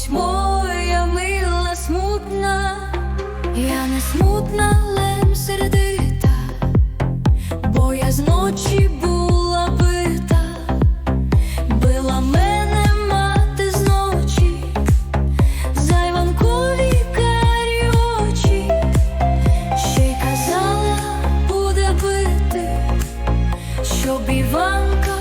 Ось моя мила смутна, я не смутна, лем сердита, бо я зночі була бита, била мене мати зночі, зайванкові карі очі, ще й казала, буде бити, щоб Іванка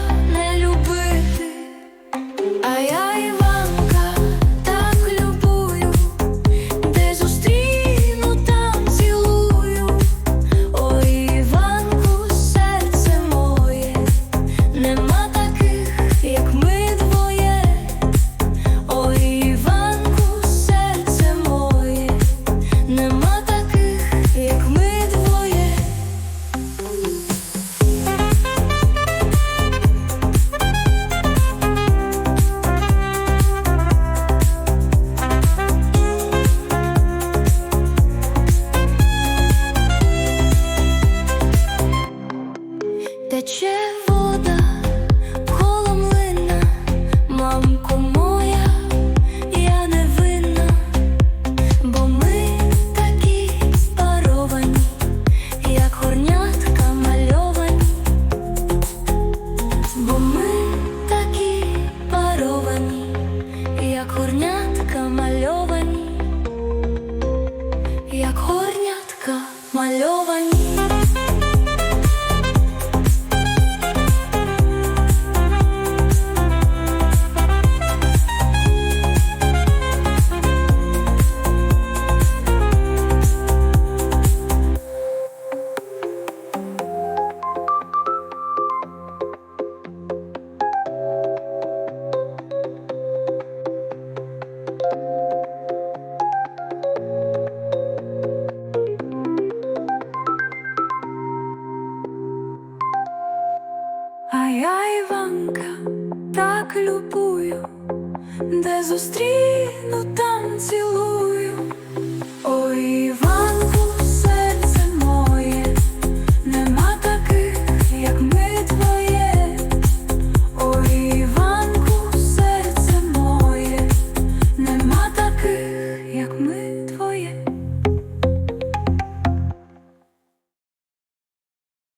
Тече вода, колом лина, мамко моя, я не винна, бо ми такі паровані, як горнятка мальовані, бо ми такі паровані, як горнятка мальовані, як горнятка мальовані. Я Іванка так любую, де зустріну там цілую. Ой, Іванку, серце моє, нема таких, як ми твоє. Ой, Іванку, серце моє, нема таких, як ми твоє.